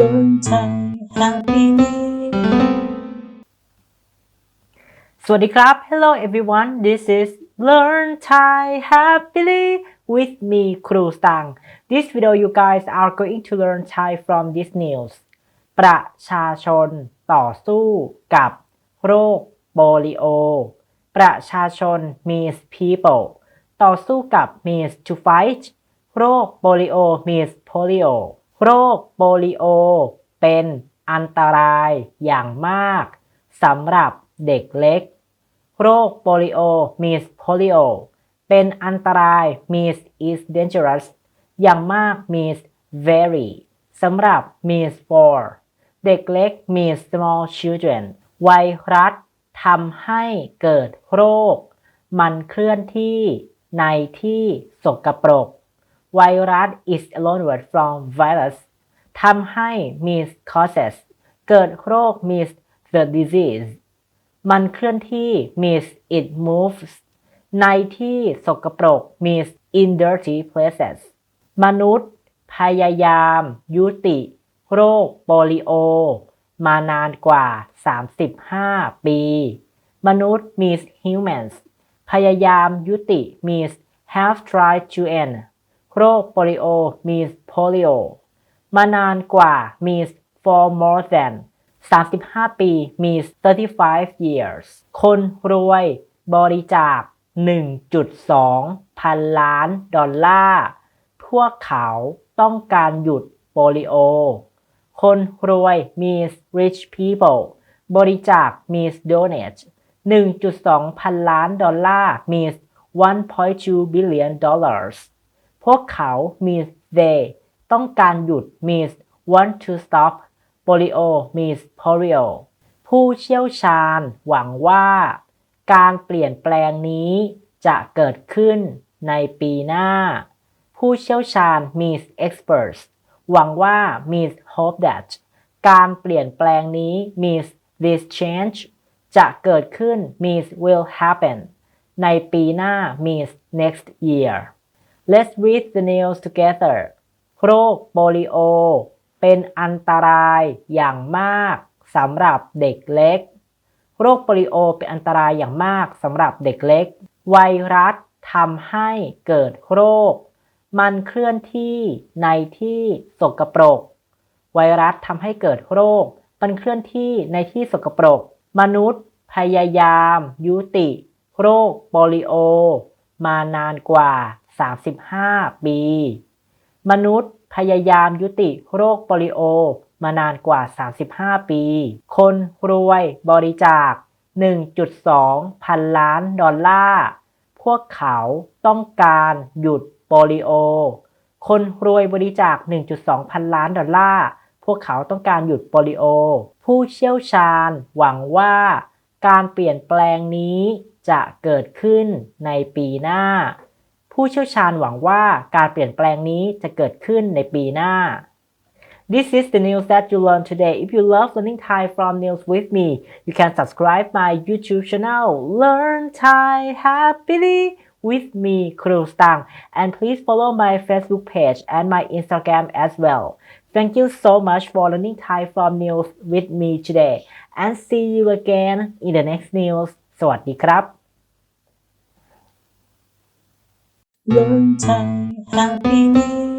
Learn Thai happily สวัสดีครับ Hello everyone this is Learn Thai happily with me ครูสตัง This video you guys are going to learn Thai from this news ประชาชนต่อสู้กับโรคโปลิโอ ประชาชน means people ต่อสู้กับ means to fight โรคโปลิโอ means polio โรคโปลิโอ เป็นอันตรายอย่างมากสำหรับเด็กเล็ก โรคโปลิโอ means polio เป็นอันตราย means is dangerous อย่างมาก means very สำหรับ means for เด็กเล็ก means small children ไวรัสทำให้เกิดโรค มันเคลื่อนที่ในที่สกปรก ไวรัส is a loan word from virus ทำให้ means causes เกิดโรค means the disease มันเคลื่อนที่ means it moves ในที่สกปรก means in dirty places มนุษย์ พยายาม ยุติ โรคโปลิโอ มานานกว่า 35 ปี มนุษย์ means humans พยายามยุติ means have tried to end โรคโปลิโอ means polio มานานกว่า means for more than 35 ปี means 35 years คนรวยบริจาค 1.2 พันล้าน ดอลลาร์ พวกเขาต้องการหยุดโปลิโอ คนรวย means rich people บริจาค means donate 1.2 พันล้าน ดอลลาร์ means 1.2 billion dollars พวกเขา means they ต้องการหยุด means want to stop polio means polio ผู้เชี่ยวชาญหวังว่า การเปลี่ยนแปลงนี้จะเกิดขึ้นในปีหน้า ผู้เชี่ยวชาญ means experts หวังว่า means hope that การเปลี่ยนแปลงนี้ means this change จะเกิดขึ้น means will happen ในปีหน้า means next year Let's read the news together โรคโปลิโอ เป็นอันตรายอย่างมากสำหรับเด็กเล็ก โรคโปลิโอเป็นอันตรายอย่างมากสำหรับเด็กเล็ก ไวรัสทำให้เกิดโรค มันเคลื่อนที่ในที่สกปรก ไวรัสทำให้เกิดโรค มันเคลื่อนที่ในที่สกปรก มนุษย์ พยายาม ยุติ โรคโปลิโอ มานานกว่า 35 ปี มนุษย์พยายามยุติโรคโปลิโอมานานกว่า 35 ปี คนรวยบริจาค 1.2 พันล้านดอลลาร์ พวกเขาต้องการหยุดโปลิโอ คนรวยบริจาค 1.2 พันล้านดอลลาร์ พวกเขาต้องการหยุดโปลิโอ ผู้เชี่ยวชาญหวังว่าการเปลี่ยนแปลงนี้จะเกิดขึ้นในปีหน้า ผู้เชี่ยวชาญหวังว่าการเปลี่ยนแปลงนี้จะเกิดขึ้นในปีหน้า This is the news that you learned today. If you love learning Thai from news with me, you can subscribe my YouTube channel Learn Thai Happily with me, Kru Stang. And please follow my Facebook page and my Instagram as well. Thank you so much for learning Thai from news with me today. And see you again in the next news. สวัสดีครับ Learn Thai happily